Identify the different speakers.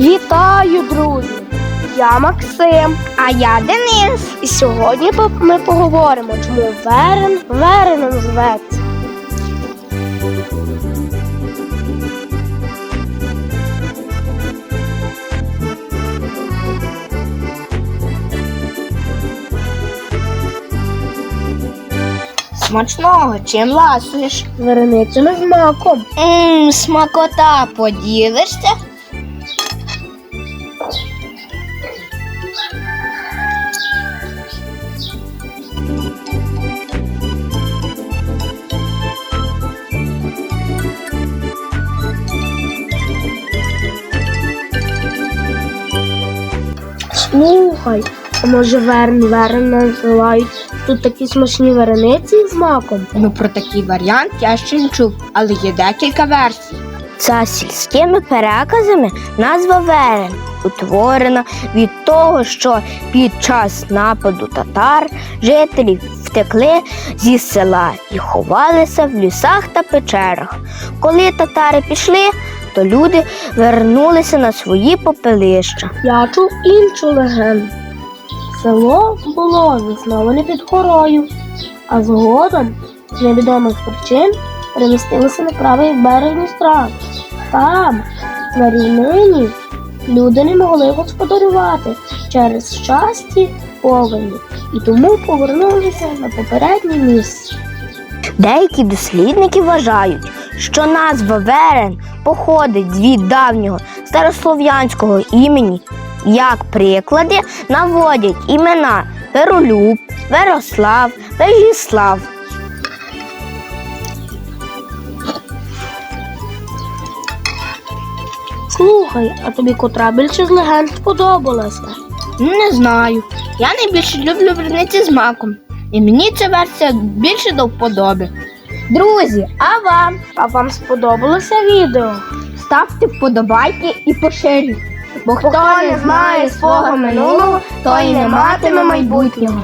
Speaker 1: Вітаю, друзі! Я Максим,
Speaker 2: А я Денис.
Speaker 1: і сьогодні ми поговоримо, чому Верен Вереном зветься.
Speaker 2: Смачного, чим ласуєш?
Speaker 1: Вареницями з маком.
Speaker 2: Ммм, смакота, поділишся?
Speaker 1: Слухай, а може Верен Верен називають тут такі смачні варениці з маком?
Speaker 2: Ну про такий варіант я ще не чув, але є декілька версій.
Speaker 3: За сільськими переказами назва Верен утворена від того, що під час нападу татар жителі втекли зі села і ховалися в лісах та печерах. Коли татари пішли, то люди вернулися на свої попелища.
Speaker 1: Я чув іншу легенду. Село було засноване під горою, а згодом з невідомих причин перемістилося на правий берег Дністра. Там, на рівнині, люди не могли господарювати через часті повені і тому повернулися на попереднє місце.
Speaker 3: Деякі дослідники вважають, що назва Верен походить від давнього старослов'янського імені. Як приклади наводять імена Перолюб, Верослав, Вежіслав.
Speaker 1: Слухай, а тобі котра більше з легенд сподобалася?
Speaker 2: Не знаю. Я найбільше люблю верниці з маком. І мені ця версія більше до вподоби. Друзі, а вам
Speaker 1: А вам сподобалося відео?
Speaker 2: ставте вподобайки і поширіть. Бо хто не знає свого минулого, той не матиме майбутнього.